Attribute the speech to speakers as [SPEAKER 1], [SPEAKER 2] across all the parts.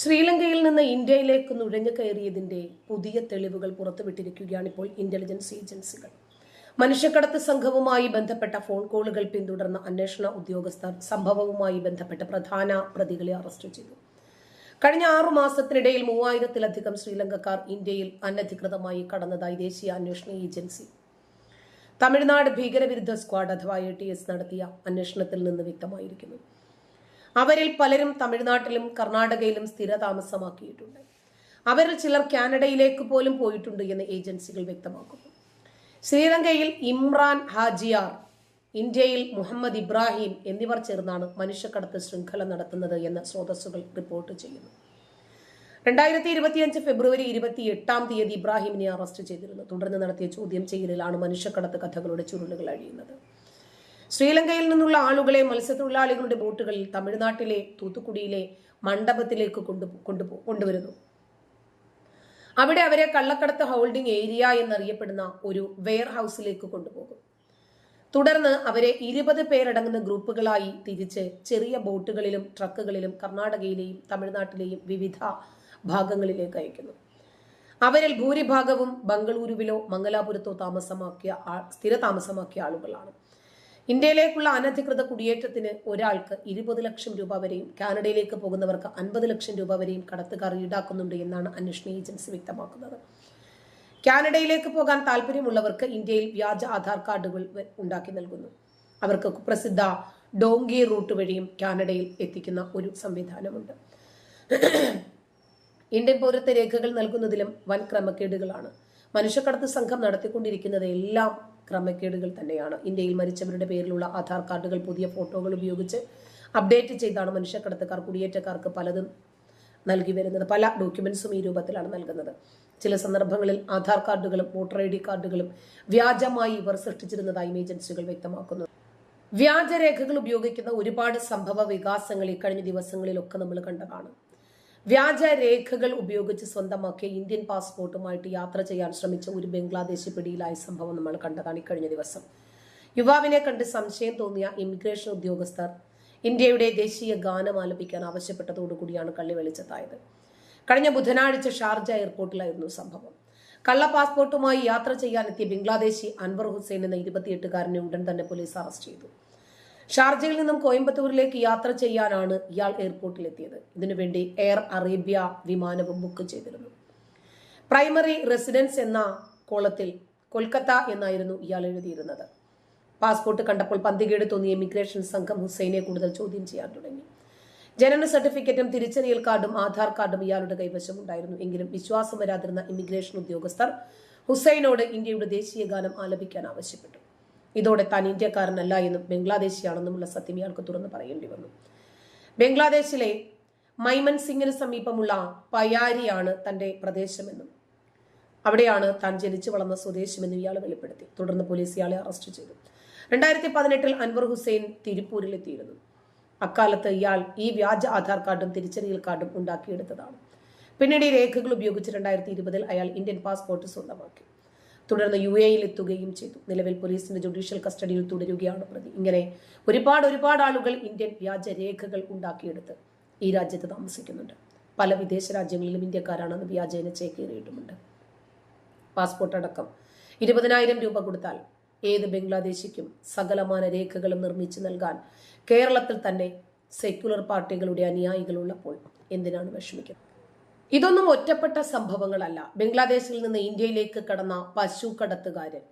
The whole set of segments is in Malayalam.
[SPEAKER 1] ശ്രീലങ്കയിൽ നിന്ന് ഇന്ത്യയിലേക്ക് നുഴഞ്ഞു കയറിയതിന്റെ പുതിയ തെളിവുകൾ പുറത്തുവിട്ടിരിക്കുകയാണ് ഇപ്പോൾ ഇന്റലിജൻസ് ഏജൻസികൾ മനുഷ്യക്കടത്ത് സംഘവുമായി ബന്ധപ്പെട്ട ഫോൺ കോളുകൾ പിന്തുടർന്ന അന്വേഷണ ഉദ്യോഗസ്ഥർ സംഭവവുമായി ബന്ധപ്പെട്ട പ്രധാന പ്രതികളെ അറസ്റ്റ് ചെയ്തു. കഴിഞ്ഞ ആറു മാസത്തിനിടയിൽ മൂവായിരത്തിലധികം ശ്രീലങ്കക്കാർ ഇന്ത്യയിൽ അനധികൃതമായി കടന്നതായി ദേശീയ അന്വേഷണ ഏജൻസി. തമിഴ്നാട് ഭീകരവിരുദ്ധ സ്ക്വാഡ് അഥവാ എ നടത്തിയ അന്വേഷണത്തിൽ നിന്ന് വ്യക്തമായിരിക്കുന്നു. അവരിൽ പലരും തമിഴ്നാട്ടിലും കർണാടകയിലും സ്ഥിരതാമസമാക്കിയിട്ടുണ്ട്. അവരിൽ ചിലർ കാനഡയിലേക്ക് പോലും പോയിട്ടുണ്ട് എന്ന് ഏജൻസികൾ വ്യക്തമാക്കുന്നു. ശ്രീലങ്കയിൽ ഇമ്രാൻ ഹാജിയാർ ഇന്ത്യയിൽ മുഹമ്മദ് ഇബ്രാഹിം എന്നിവർ ചേർന്നാണ് മനുഷ്യക്കടത്ത് ശൃംഖല നടത്തുന്നത് എന്ന് സ്രോതസ്സുകൾ റിപ്പോർട്ട് ചെയ്യുന്നു. രണ്ടായിരത്തി ഇരുപത്തിയഞ്ച് ഫെബ്രുവരി ഇരുപത്തി എട്ടാം തീയതി ഇബ്രാഹിമിനെ അറസ്റ്റ് ചെയ്തിരുന്നു. തുടർന്ന് നടത്തിയ ചോദ്യം ചെയ്യലിലാണ് മനുഷ്യക്കടത്ത് കഥകളുടെ ചുരുളുകൾ അഴിയുന്നത്. ശ്രീലങ്കയിൽ നിന്നുള്ള ആളുകളെ മത്സ്യത്തൊഴിലാളികളുടെ ബോട്ടുകളിൽ തമിഴ്നാട്ടിലെ തൂത്തുക്കുടിയിലെ മണ്ഡപത്തിലേക്ക് കൊണ്ടു കൊണ്ടുപോ കൊണ്ടുവരുന്നു. അവിടെ അവരെ കള്ളക്കടത്ത് ഹോൾഡിംഗ് ഏരിയ എന്നറിയപ്പെടുന്ന ഒരു വെയർ ഹൗസിലേക്ക് കൊണ്ടുപോകും. തുടർന്ന് അവരെ ഇരുപത് പേരടങ്ങുന്ന ഗ്രൂപ്പുകളായി തിരിച്ച് ചെറിയ ബോട്ടുകളിലും ട്രക്കുകളിലും കർണാടകയിലെയും തമിഴ്നാട്ടിലെയും വിവിധ ഭാഗങ്ങളിലേക്ക് അയക്കുന്നു. അവരിൽ ഭൂരിഭാഗവും ബംഗളൂരുവിലോ മംഗലാപുരത്തോ താമസമാക്കിയ സ്ഥിര താമസമാക്കിയ ആളുകളാണ്. ഇന്ത്യയിലേക്കുള്ള അനധികൃത കുടിയേറ്റത്തിന് ഒരാൾക്ക് ഇരുപത് ലക്ഷം രൂപ വരെയും കാനഡയിലേക്ക് പോകുന്നവർക്ക് അൻപത് ലക്ഷം രൂപ വരെയും കടത്തുകാർ ഈടാക്കുന്നുണ്ട് എന്നാണ് അന്വേഷണ ഏജൻസി വ്യക്തമാക്കുന്നത്. കാനഡയിലേക്ക് പോകാൻ താല്പര്യമുള്ളവർക്ക് ഇന്ത്യയിൽ വ്യാജ ആധാർ കാർഡുകൾ ഉണ്ടാക്കി നൽകുന്നു. അവർക്ക് കുപ്രസിദ്ധ ഡോങ്കി റൂട്ട് വഴിയും കാനഡയിൽ എത്തിക്കുന്ന ഒരു സംവിധാനമുണ്ട്. ഇന്ത്യൻ പൗരത്വ രേഖകൾ നൽകുന്നതിലും വൻ ക്രമക്കേടുകളാണ്. മനുഷ്യക്കടത്ത് സംഘം നടത്തിക്കൊണ്ടിരിക്കുന്നത് എല്ലാം ക്രമക്കേടുകൾ തന്നെയാണ്. ഇന്ത്യയിൽ മരിച്ചവരുടെ പേരിലുള്ള ആധാർ കാർഡുകൾ പുതിയ ഫോട്ടോകൾ ഉപയോഗിച്ച് അപ്ഡേറ്റ് ചെയ്താണ് മനുഷ്യക്കടത്തുകാർ കുടിയേറ്റക്കാർക്ക് പലതും നൽകി വരുന്നത്. പല ഡോക്യുമെന്റ്സും ഈ രൂപത്തിലാണ് നൽകുന്നത്. ചില സന്ദർഭങ്ങളിൽ ആധാർ കാർഡുകളും വോട്ടർ ഐ ഡി കാർഡുകളും വ്യാജമായി ഇവർ സൃഷ്ടിച്ചിരുന്നതായി ഏജൻസികൾ വ്യക്തമാക്കുന്നു. വ്യാജരേഖകൾ ഉപയോഗിക്കുന്ന ഒരുപാട് സംഭവ വികാസങ്ങൾ ഈ കഴിഞ്ഞ ദിവസങ്ങളിലൊക്കെ നമ്മൾ കണ്ടതാണ്. വ്യാജ രേഖകൾ ഉപയോഗിച്ച് സ്വന്തമാക്കിയ ഇന്ത്യൻ പാസ്പോർട്ടുമായിട്ട് യാത്ര ചെയ്യാൻ ശ്രമിച്ച ഒരു ബംഗ്ലാദേശി പിടിയിലായ സംഭവം നമ്മൾ കണ്ടതാണ് ഇക്കഴിഞ്ഞ ദിവസം. യുവാവിനെ കണ്ട് സംശയം തോന്നിയ ഇമിഗ്രേഷൻ ഉദ്യോഗസ്ഥർ ഇന്ത്യയുടെ ദേശീയ ഗാനം ആലപിക്കാൻ ആവശ്യപ്പെട്ടതോടുകൂടിയാണ് കള്ളി വെളിച്ചത്തായത്. കഴിഞ്ഞ ബുധനാഴ്ച ഷാർജ എയർപോർട്ടിലായിരുന്നു സംഭവം. കള്ള പാസ്പോർട്ടുമായി യാത്ര ചെയ്യാനെത്തിയ ബംഗ്ലാദേശി അൻവർ ഹുസൈൻ എന്ന ഇരുപത്തിയെട്ടുകാരനെ ഉടൻ തന്നെ പോലീസ് അറസ്റ്റ് ചെയ്തു. ഷാർജയിൽ നിന്നും കോയമ്പത്തൂരിലേക്ക് യാത്ര ചെയ്യാനാണ് ഇയാൾ എയർപോർട്ടിലെത്തിയത്. ഇതിനുവേണ്ടി എയർ അറേബ്യ വിമാനവും ബുക്ക് ചെയ്തിരുന്നു. പ്രൈമറി റെസിഡൻസ് എന്ന കോളത്തിൽ കൊൽക്കത്ത എന്നായിരുന്നു ഇയാൾ എഴുതിയിരുന്നത്. പാസ്പോർട്ട് കണ്ടപ്പോൾ പന്തികേട് തോന്നിയ ഇമിഗ്രേഷൻ സംഘം ഹുസൈനെ കൂടുതൽ ചോദ്യം ചെയ്യാൻ തുടങ്ങി. ജനന സർട്ടിഫിക്കറ്റും തിരിച്ചറിയൽ കാർഡും ആധാർ കാർഡും ഇയാളുടെ കൈവശം ഉണ്ടായിരുന്നു. എങ്കിലും വിശ്വാസം വരാതിരുന്ന ഇമിഗ്രേഷൻ ഉദ്യോഗസ്ഥർ ഹുസൈനോട് ഇന്ത്യയുടെ ദേശീയ ഗാനം ആലപിക്കാൻ ആവശ്യപ്പെട്ടു. ഇതോടെ താൻ ഇന്ത്യക്കാരനല്ല എന്നും ബംഗ്ലാദേശിയാണെന്നുമുള്ള സത്യം ഇയാൾക്ക് തുറന്ന് പറയേണ്ടി വന്നു. ബംഗ്ലാദേശിലെ മൈമൻ സിംഗിന് സമീപമുള്ള പയാരിയാണ് തന്റെ പ്രദേശമെന്നും അവിടെയാണ് താൻ ജനിച്ചു വളർന്ന സ്വദേശമെന്നും ഇയാൾ വെളിപ്പെടുത്തി. തുടർന്ന് പോലീസ് ഇയാളെ അറസ്റ്റ് ചെയ്തു. രണ്ടായിരത്തി പതിനെട്ടിൽ അൻവർ ഹുസൈൻ തിരുപ്പൂരിലെത്തിയിരുന്നു. അക്കാലത്ത് ഇയാൾ ഈ വ്യാജ ആധാർ കാർഡും തിരിച്ചറിയൽ കാർഡും ഉണ്ടാക്കിയെടുത്തതാണ്. പിന്നീട് ഈ രേഖകൾ ഉപയോഗിച്ച് രണ്ടായിരത്തി ഇരുപതിൽ അയാൾ ഇന്ത്യൻ പാസ്പോർട്ട് സ്വന്തമാക്കി. തുടർന്ന് യു എയിൽ എത്തുകയും ചെയ്തു. നിലവിൽ പോലീസിന്റെ ജുഡീഷ്യൽ കസ്റ്റഡിയിൽ തുടരുകയാണ് പ്രതി. ഇങ്ങനെ ഒരുപാട് ഒരുപാട് ആളുകൾ ഇന്ത്യൻ വ്യാജ രേഖകൾ ഉണ്ടാക്കിയെടുത്ത് ഈ രാജ്യത്ത് താമസിക്കുന്നുണ്ട്. പല വിദേശ രാജ്യങ്ങളിലും ഇന്ത്യക്കാരാണെന്ന് വ്യാജേന ചേക്കേറിയിട്ടുമുണ്ട് പാസ്പോർട്ട് അടക്കം ഇരുപതിനായിരം രൂപ കൊടുത്താൽ ഏത് ബംഗ്ലാദേശിക്കും സകലമാന രേഖകളും നിർമ്മിച്ചു നൽകാൻ കേരളത്തിൽ തന്നെ സെക്യുലർ പാർട്ടികളുടെ അനുയായികളുള്ളപ്പോൾ എന്തിനാണ് വിഷമിക്കുന്നത്? ഇതൊന്നും ഒറ്റപ്പെട്ട സംഭവങ്ങളല്ല. ബംഗ്ലാദേശിൽ നിന്ന് ഇന്ത്യയിലേക്ക് കടന്ന പശു കടത്തുകാരൻ.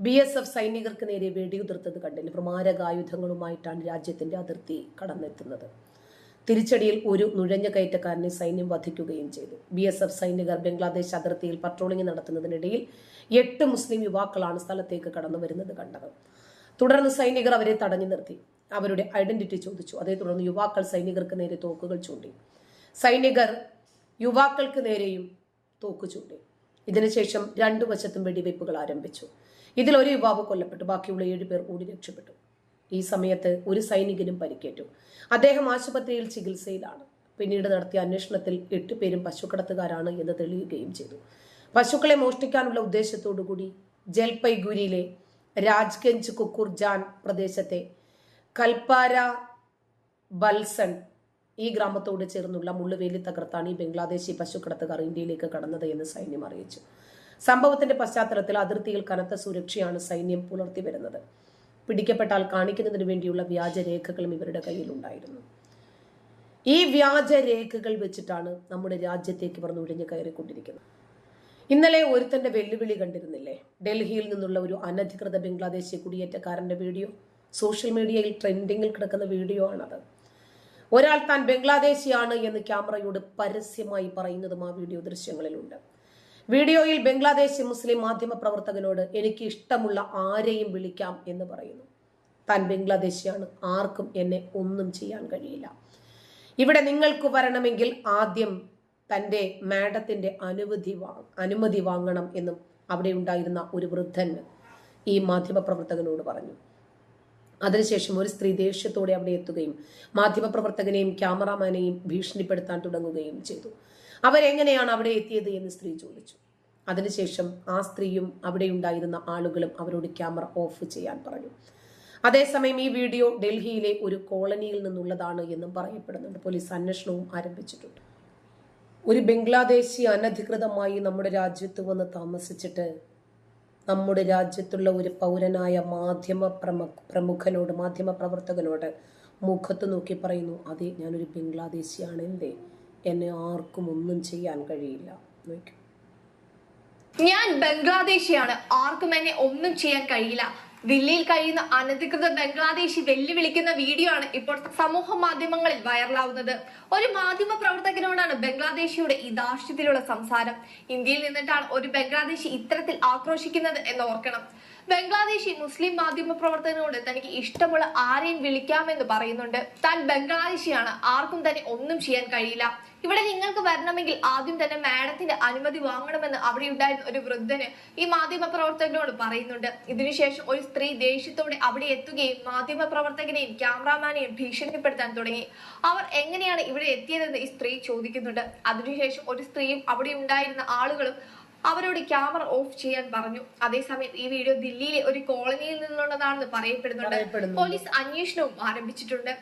[SPEAKER 1] ബി എസ് എഫ് സൈനികർക്ക് നേരെ വെടിയുതിർത്തത് കണ്ടില്ല. പ്രമാരകായുധങ്ങളുമായിട്ടാണ് മാരകായുധങ്ങളുമായിട്ടാണ് രാജ്യത്തിന്റെ അതിർത്തി കടന്നെത്തുന്നത്. തിരിച്ചടിയിൽ ഒരു നുഴഞ്ഞ കയറ്റക്കാരനെ സൈന്യം വധിക്കുകയും ചെയ്തു. ബി എസ് എഫ് സൈനികർ ബംഗ്ലാദേശ് അതിർത്തിയിൽ പട്രോളിംഗ് നടത്തുന്നതിനിടയിൽ എട്ട് മുസ്ലിം യുവാക്കളാണ് സ്ഥലത്തേക്ക് കടന്നു വരുന്നത് കണ്ടത്. തുടർന്ന് സൈനികർ അവരെ തടഞ്ഞു നിർത്തി. അവരുടെ ഐഡന്റിറ്റി ചോദിച്ചു. അതേ തുടർന്ന് യുവാക്കൾ സൈനികർക്ക് നേരെ തോക്കുകൾ ചൂണ്ടി. സൈനികർ യുവാക്കൾക്ക് നേരെയും തോക്കു ചൂണ്ടി ഇതിനുശേഷം രണ്ടു വശത്തും വെടിവയ്പ്പുകൾ ആരംഭിച്ചു. ഇതിൽ ഒരു യുവാവ് കൊല്ലപ്പെട്ടു. ബാക്കിയുള്ള ഏഴ് പേർ കൂടി രക്ഷപ്പെട്ടു. ഈ സമയത്ത് ഒരു സൈനികനും പരിക്കേറ്റു. അദ്ദേഹം ആശുപത്രിയിൽ ചികിത്സയിലാണ്. പിന്നീട് നടത്തിയ അന്വേഷണത്തിൽ എട്ട് പേരും പശുക്കടത്തുകാരാണ് എന്ന് തെളിയുകയും ചെയ്തു. പശുക്കളെ മോഷ്ടിക്കാനുള്ള ഉദ്ദേശത്തോടുകൂടി ജൽപൈഗുരിയിലെ രാജ്ഗഞ്ച് കുക്കുർജാൻ പ്രദേശത്തെ കൽപ്പാര ബൽസൺ ഈ ഗ്രാമത്തോട് ചേർന്നുള്ള മുള്ളുവേലി തകർത്താണ് ഈ ബംഗ്ലാദേശി പശുക്കടത്തുകാർ ഇന്ത്യയിലേക്ക് കടന്നത് എന്ന് സൈന്യം അറിയിച്ചു. സംഭവത്തിന്റെ പശ്ചാത്തലത്തിൽ അതിർത്തിയിൽ കനത്ത സുരക്ഷയാണ് സൈന്യം പുലർത്തി വരുന്നത്. പിടിക്കപ്പെട്ടാൽ കാണിക്കുന്നതിന് വേണ്ടിയുള്ള വ്യാജരേഖകളും ഇവരുടെ കയ്യിലുണ്ടായിരുന്നു. ഈ വ്യാജരേഖകൾ വെച്ചിട്ടാണ് നമ്മുടെ രാജ്യത്തേക്ക് ഇവർ നുഴഞ്ഞു കയറിക്കൊണ്ടിരിക്കുന്നത്. ഇന്നലെ ഒരുത്തന്റെ വെല്ലുവിളി കണ്ടിരുന്നില്ലേ? ഡൽഹിയിൽ നിന്നുള്ള ഒരു അനധികൃത ബംഗ്ലാദേശി കുടിയേറ്റക്കാരന്റെ വീഡിയോ. സോഷ്യൽ മീഡിയയിൽ ട്രെൻഡിങ്ങിൽ കിടക്കുന്ന വീഡിയോ ആണത്. ഒരാൾ താൻ ബംഗ്ലാദേശിയാണ് എന്ന് ക്യാമറയോട് പരസ്യമായി പറയുന്നതും ആ വീഡിയോ ദൃശ്യങ്ങളിലുണ്ട്. വീഡിയോയിൽ ബംഗ്ലാദേശി മുസ്ലിം മാധ്യമ പ്രവർത്തകനോട് എനിക്ക് ഇഷ്ടമുള്ള ആരെയും വിളിക്കാം എന്ന് പറയുന്നു. താൻ ബംഗ്ലാദേശിയാണ് ആർക്കും എന്നെ ഒന്നും ചെയ്യാൻ കഴിയില്ല. ഇവിടെ നിങ്ങൾക്ക് വരണമെങ്കിൽ ആദ്യം തന്റെ മാഡത്തിന്റെ അനുമതി അനുമതി വാങ്ങണം എന്നും അവിടെ ഉണ്ടായിരുന്ന ഒരു വൃദ്ധൻ ഈ മാധ്യമപ്രവർത്തകനോട് പറഞ്ഞു. അതിനുശേഷം ഒരു സ്ത്രീ ദേഷ്യത്തോടെ അവിടെ എത്തുകയും മാധ്യമപ്രവർത്തകനെയും ക്യാമറാമാനെയും ഭീഷണിപ്പെടുത്താൻ തുടങ്ങുകയും ചെയ്തു. അവരെങ്ങനെയാണ് അവിടെ എത്തിയത് എന്ന് സ്ത്രീ ചോദിച്ചു. അതിനുശേഷം ആ സ്ത്രീയും അവിടെ ഉണ്ടായിരുന്ന ആളുകളും അവരോട് ക്യാമറ ഓഫ് ചെയ്യാൻ പറഞ്ഞു. അതേസമയം ഈ വീഡിയോ ഡൽഹിയിലെ ഒരു കോളനിയിൽ നിന്നുള്ളതാണ് എന്നും പറയപ്പെടുന്നുണ്ട്. പോലീസ് അന്വേഷണവും ആരംഭിച്ചിട്ടുണ്ട്. ഒരു ബംഗ്ലാദേശി അനധികൃതമായി നമ്മുടെ രാജ്യത്ത് വന്ന് താമസിച്ചിട്ട് നമ്മുടെ രാജ്യത്തുള്ള ഒരു പൗരനായ മാധ്യമ പ്രമുഖ പ്രമുഖനോട് മാധ്യമ പ്രവർത്തകനോട് മുഖത്ത് നോക്കി പറയുന്നു അതെ ഞാനൊരു ബംഗ്ലാദേശിയാണ് എന്തേ എന്നെ ആർക്കും ഒന്നും ചെയ്യാൻ കഴിയില്ല.
[SPEAKER 2] ഞാൻ ബംഗ്ലാദേശിയാണ്. ആർക്കും എന്നെ ഒന്നും ചെയ്യാൻ കഴിയില്ല. ദില്ലിയിൽ കഴിയുന്ന അനധികൃത ബംഗ്ലാദേശി വെല്ലുവിളിക്കുന്ന വീഡിയോ ആണ് ഇപ്പോൾ സമൂഹ മാധ്യമങ്ങളിൽ വൈറലാവുന്നത്. ഒരു മാധ്യമ പ്രവർത്തകനോടാണ് ബംഗ്ലാദേശിയുടെ ഈ ദാർഷ്ട്യത്തിലുള്ള സംസാരം. ഇന്ത്യയിൽ നിന്നിട്ടാണ് ഒരു ബംഗ്ലാദേശി ഇത്തരത്തിൽ ആക്രോശിക്കുന്നത് എന്ന് ഓർക്കണം. ബംഗ്ലാദേശി മുസ്ലിം മാധ്യമ പ്രവർത്തകനോട് തനിക്ക് ഇഷ്ടമുള്ള ആരെയും വിളിക്കാമെന്ന് പറയുന്നുണ്ട്. താൻ ബംഗ്ലാദേശിയാണ്. ആർക്കും തന്നെ ഒന്നും ചെയ്യാൻ കഴിയില്ല. ഇവിടെ നിങ്ങൾക്ക് വരണമെങ്കിൽ ആദ്യം തന്നെ മാഡത്തിന്റെ അനുമതി വാങ്ങണമെന്ന് അവിടെ ഉണ്ടായിരുന്ന ഒരു വൃദ്ധന് ഈ മാധ്യമ പ്രവർത്തകനോട് പറയുന്നുണ്ട്. ഇതിനുശേഷം ഒരു സ്ത്രീ ദേഷ്യത്തോടെ അവിടെ എത്തുകയും മാധ്യമ പ്രവർത്തകനെയും ക്യാമറാമാനെയും ഭീഷണിപ്പെടുത്താൻ തുടങ്ങി. അവർ എങ്ങനെയാണ് ഇവിടെ എത്തിയതെന്ന് ഈ സ്ത്രീ ചോദിക്കുന്നുണ്ട്. അതിനുശേഷം ഒരു സ്ത്രീയും അവിടെ ഉണ്ടായിരുന്ന ആളുകളും അവരോട് ക്യാമറ ഓഫ് ചെയ്യാൻ പറഞ്ഞു. അതേസമയം ഈ വീഡിയോ ദില്ലിയിലെ ഒരു കോളനിയിൽ നിന്നുള്ളതാണെന്ന് പറയപ്പെടുന്നുണ്ട്. പോലീസ് അന്വേഷണവും ആരംഭിച്ചിട്ടുണ്ട്.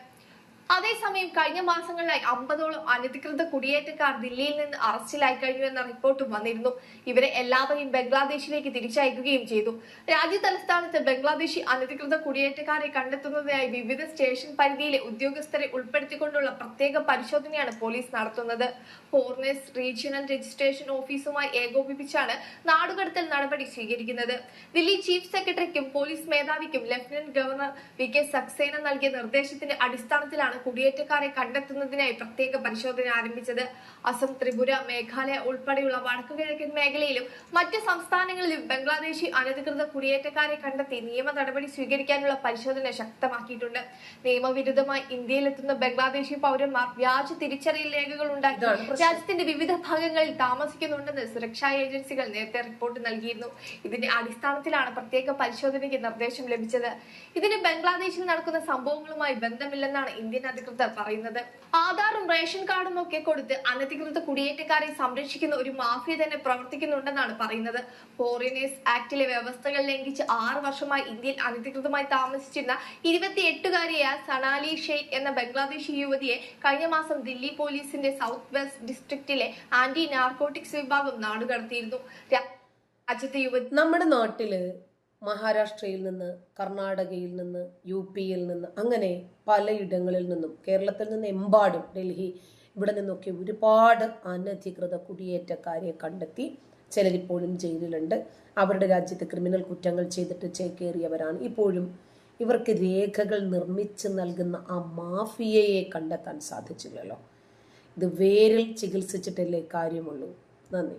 [SPEAKER 2] അതേസമയം കഴിഞ്ഞ മാസങ്ങളിലായി അമ്പതോളം അനധികൃത കുടിയേറ്റക്കാർ ദില്ലിയിൽ നിന്ന് അറസ്റ്റിലായി കഴിഞ്ഞു എന്ന റിപ്പോർട്ടും വന്നിരുന്നു. ഇവരെ എല്ലാവരെയും ബംഗ്ലാദേശിലേക്ക് തിരിച്ചയക്കുകയും ചെയ്തു. രാജ്യ തലസ്ഥാനത്ത് ബംഗ്ലാദേശി അനധികൃത കുടിയേറ്റക്കാരെ കണ്ടെത്തുന്നതിനായി വിവിധ സ്റ്റേഷൻ പരിധിയിലെ ഉദ്യോഗസ്ഥരെ ഉൾപ്പെടുത്തിക്കൊണ്ടുള്ള പ്രത്യേക പരിശോധനയാണ് പോലീസ് നടത്തുന്നത്. ഫോറിനേഴ്സ് റീജിയണൽ രജിസ്ട്രേഷൻ ഓഫീസുമായി ഏകോപിപ്പിച്ചാണ് നാടുകടത്തൽ നടപടി സ്വീകരിക്കുന്നത്. ദില്ലി ചീഫ് സെക്രട്ടറിക്കും police മേധാവിക്കും lieutenant governor V K Saxena നൽകിയ നിർദ്ദേശത്തിന്റെ അടിസ്ഥാനത്തിലാണ് കുടിയേറ്റക്കാരെ കണ്ടെത്തുന്നതിനായി പ്രത്യേക പരിശോധന ആരംഭിച്ചത് അസം ത്രിപുര മേഘാലയ ഉൾപ്പെടെയുള്ള വടക്കുകിഴക്കൻ മേഖലയിലും മറ്റ് സംസ്ഥാനങ്ങളിലും ബംഗ്ലാദേശി അനധികൃത കുടിയേറ്റക്കാരെ കണ്ടെത്തി നിയമ നടപടി സ്വീകരിക്കാനുള്ള പരിശോധന ശക്തമാക്കിയിട്ടുണ്ട്. നിയമവിരുദ്ധമായി ഇന്ത്യയിലെത്തുന്ന ബംഗ്ലാദേശി പൗരന്മാർ വ്യാജ തിരിച്ചറിയൽ രേഖകൾ ഉണ്ടാക്കി രാജ്യത്തിന്റെ വിവിധ ഭാഗങ്ങളിൽ താമസിക്കുന്നുണ്ടെന്ന് സുരക്ഷാ ഏജൻസികൾ നേരത്തെ റിപ്പോർട്ട് നൽകിയിരുന്നു. ഇതിന്റെ അടിസ്ഥാനത്തിലാണ് പ്രത്യേക പരിശോധനയ്ക്ക് നിർദ്ദേശം ലഭിച്ചത്. ഇതിന് ബംഗ്ലാദേശിൽ നടക്കുന്ന സംഭവങ്ങളുമായി ബന്ധമില്ലെന്നാണ് ഇന്ത്യൻ അധികൃതർ പറയുന്നത്. ആധാറും റേഷൻ കാർഡും ഒക്കെ കൊടുത്ത് അനധികൃത കുടിയേറ്റക്കാരെ സംരക്ഷിക്കുന്ന ഒരു മാഫിയ തന്നെ പ്രവർത്തിക്കുന്നുണ്ടെന്നാണ് പറയുന്നത്. ഫോറിനേഴ്സ് ആക്ടിലെ വ്യവസ്ഥകൾ ലംഘിച്ച് ആറ് വർഷമായി ഇന്ത്യയിൽ അനധികൃതമായി താമസിച്ചിരുന്ന ഇരുപത്തി എട്ടുകാരിയായ സണാലി ഷെയ്ഖ് എന്ന ബംഗ്ലാദേശി യുവതിയെ കഴിഞ്ഞ മാസം ദില്ലി പോലീസിന്റെ സൗത്ത് വെസ്റ്റ് ഡിസ്ട്രിക്റ്റിലെ ആന്റി നാർക്കോട്ടിക്സ് വിഭാഗം നാടുകടത്തിയിരുന്നു. രാജ്യത്തെ യുവതി
[SPEAKER 1] നമ്മുടെ നാട്ടിൽ മഹാരാഷ്ട്രയിൽ നിന്ന് കർണാടകയിൽ നിന്ന് യു പിയിൽ നിന്ന് അങ്ങനെ പലയിടങ്ങളിൽ നിന്നും കേരളത്തിൽ നിന്ന് എമ്പാടും ഡൽഹി ഇവിടെ നിന്നൊക്കെ ഒരുപാട് അനധികൃത കുടിയേറ്റക്കാരെ കണ്ടെത്തി ചിലരിപ്പോഴും ജയിലിലുണ്ട്. അവരുടെ രാജ്യത്ത് ക്രിമിനൽ കുറ്റങ്ങൾ ചെയ്തിട്ട് ചേക്കേറിയവരാണ്. ഇപ്പോഴും ഇവർക്ക് രേഖകൾ നിർമ്മിച്ച് നൽകുന്ന ആ മാഫിയയെ കണ്ടെത്താൻ സാധിച്ചില്ലല്ലോ. ഇത് വേരിൽ ചികിത്സിച്ചിട്ടല്ലേ കാര്യമുള്ളൂ. നന്ദി.